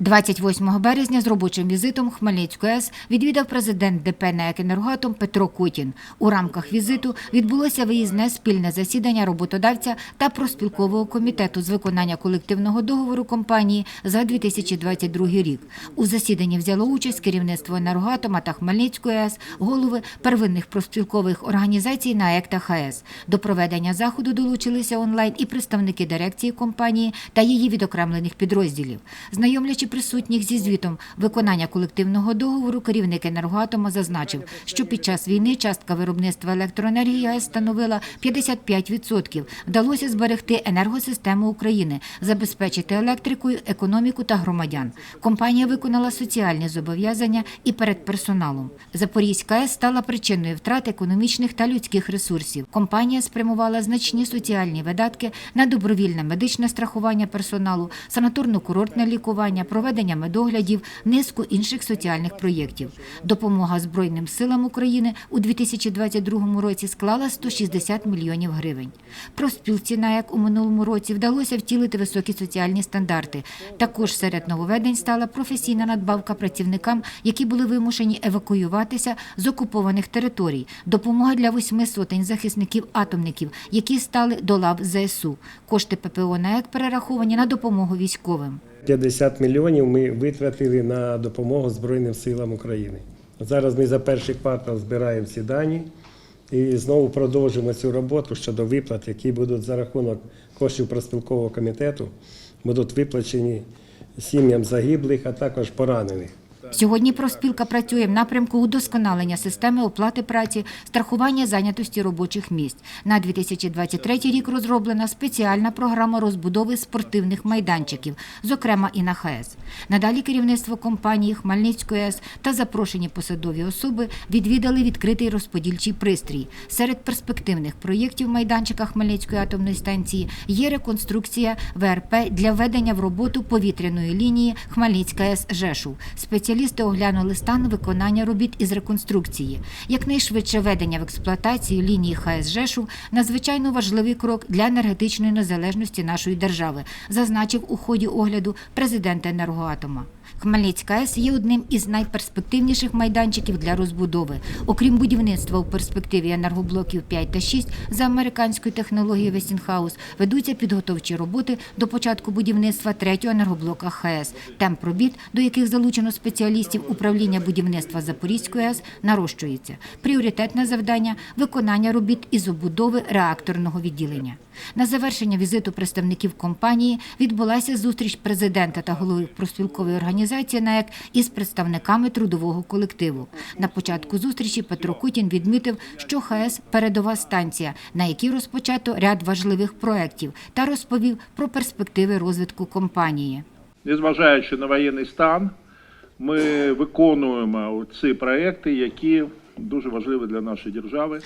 28 березня з робочим візитом Хмельницьку АЕС відвідав президент ДП «НАЕК «Енергоатом» Петро Кутін. У рамках візиту відбулося виїзне спільне засідання роботодавця та проспілкового комітету з виконання колективного договору компанії за 2022 рік. У засіданні взяло участь керівництво «Енергоатома» та Хмельницької АЕС, голови первинних проспілкових організацій НАЕК та ХАЕС. До проведення заходу долучилися онлайн і представники дирекції компанії та її відокремлених підрозділів. Знайомлячи присутніх зі звітом виконання колективного договору, керівник енергоатома зазначив, що під час війни частка виробництва електроенергії АЕС становила 55%. Вдалося зберегти енергосистему України, забезпечити електрикою економіку та громадян. Компанія виконала соціальні зобов'язання і перед персоналом. Запорізька АЕС стала причиною втрат економічних та людських ресурсів. Компанія спрямувала значні соціальні видатки на добровільне медичне страхування персоналу, санаторно-курортне лікування, проведення медоглядів, низку інших соціальних проєктів. Допомога Збройним силам України у 2022 році склала 160 мільйонів гривень. Профспілці НАЕК у минулому році вдалося втілити високі соціальні стандарти. Також серед нововведень стала професійна надбавка працівникам, які були вимушені евакуюватися з окупованих територій, допомога для восьми сотень захисників-атомників, які стали до лав ЗСУ. Кошти ППО НАЕК перераховані на допомогу військовим. 50 мільйонів ми витратили на допомогу Збройним силам України. Зараз ми за перший квартал збираємо ці дані і знову продовжимо цю роботу щодо виплат, які будуть за рахунок коштів проспілкового комітету, будуть виплачені сім'ям загиблих, а також поранених. Сьогодні профспілка працює в напрямку удосконалення системи оплати праці, страхування зайнятості робочих місць. На 2023 рік розроблена спеціальна програма розбудови спортивних майданчиків, зокрема і на ХАЕС. Надалі керівництво компанії Хмельницької АЕС та запрошені посадові особи відвідали відкритий розподільчий пристрій. Серед перспективних проєктів майданчика Хмельницької атомної станції є реконструкція ВРП для введення в роботу повітряної лінії Хмельницька АЕС Жешув. Спеціалісти оглянули стан виконання робіт із реконструкції. Якнайшвидше введення в експлуатацію лінії ХС Жешу надзвичайно важливий крок для енергетичної незалежності нашої держави, зазначив у ході огляду президент енергоатома. Хмельницька АЕС є одним із найперспективніших майданчиків для розбудови. Окрім будівництва у перспективі енергоблоків 5 та 6 за американською технологією Вестінхаус, ведуться підготовчі роботи до початку будівництва третього енергоблока ХАЕС. Темп робіт, до яких залучено спеціалістів управління будівництва Запорізької АЕС, нарощується. Пріоритетне завдання виконання робіт із обудови реакторного відділення. На завершення візиту представників компанії відбулася зустріч президента та голови профспілкової організації НАЕК із представниками трудового колективу. На початку зустрічі Петро Кутін відмітив, що ХАЕС передова станція, на якій розпочато ряд важливих проєктів, та розповів про перспективи розвитку компанії. Незважаючи на воєнний стан, ми виконуємо ці проекти, які дуже важливі для нашої держави,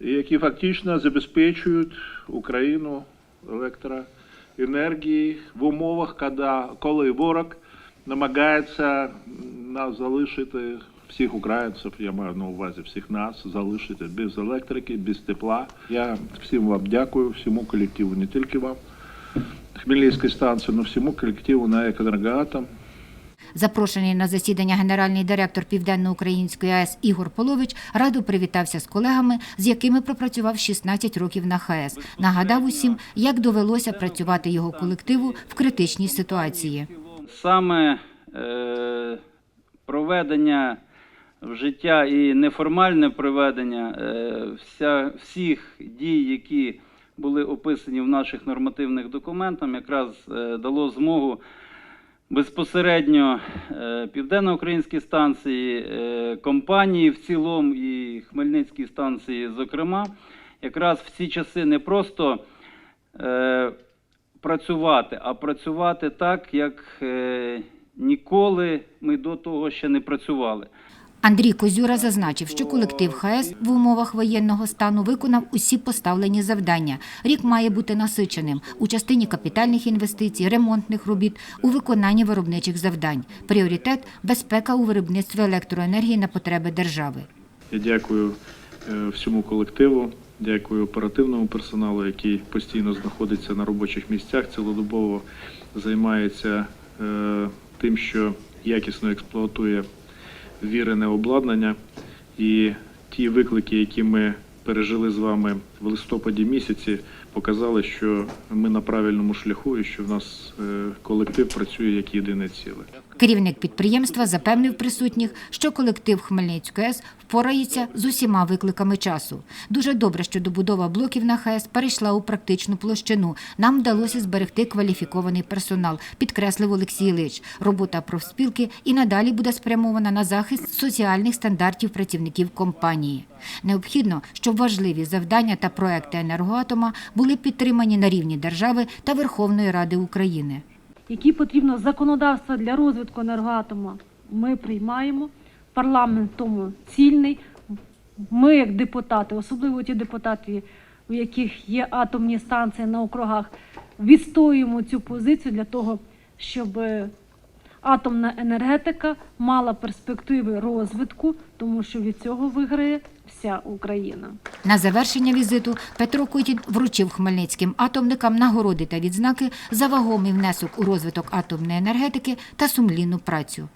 які фактично забезпечують Україну електроенергії в умовах, коли ворог намагається нас залишити всіх українців, я маю на увазі всіх нас, залишити без електрики, без тепла. Я всім вам дякую, всьому колективу, не тільки вам. Хмельницької станції, але всьому колективу на «Енергоатом». Запрошений на засідання генеральний директор Південно-Української АЕС Ігор Полович радо привітався з колегами, з якими пропрацював 16 років на ХАЕС. Нагадав усім, як довелося працювати його колективу в критичній ситуації. Саме е, проведення в життя і неформальне проведення е, вся, всіх дій, які були описані в наших нормативних документах, якраз е, дало змогу безпосередньо південноукраїнській станції, компанії в цілому і Хмельницькій станції, зокрема, якраз в ці часи не просто працювати, а працювати так, як е, ніколи ми до того ще не працювали. Андрій Козюра зазначив, що колектив ХАЕС в умовах воєнного стану виконав усі поставлені завдання. Рік має бути насиченим у частині капітальних інвестицій, ремонтних робіт, у виконанні виробничих завдань. Пріоритет безпека у виробництві електроенергії на потреби держави. Я дякую е, всьому колективу, дякую оперативному персоналу, який постійно знаходиться на робочих місцях, цілодобово займається е, тим, що якісно експлуатує вірене обладнання і ті виклики, які ми пережили з вами в листопаді місяці, показали, що ми на правильному шляху і що в нас е, колектив працює як єдине ціле. Керівник підприємства запевнив присутніх, що колектив Хмельницької АЕС впорається з усіма викликами часу. Дуже добре, що добудова блоків на ХАЕС перейшла у практичну площину. Нам вдалося зберегти кваліфікований персонал, підкреслив Олексій Ілич. Робота профспілки і надалі буде спрямована на захист соціальних стандартів працівників компанії. Необхідно, щоб важливі завдання та проекти енергоатома були підтримані на рівні держави та Верховної Ради України. Які потрібно законодавство для розвитку енергоатома, ми приймаємо. Парламент тому цільний. Ми, як депутати, особливо ті депутати, у яких є атомні станції на округах, відстоюємо цю позицію для того, щоб е, атомна енергетика мала перспективи розвитку, тому що від цього виграє вся Україна. На завершення візиту Петро Кутін вручив хмельницьким атомникам нагороди та відзнаки за вагомий внесок у розвиток атомної енергетики та сумлінну працю.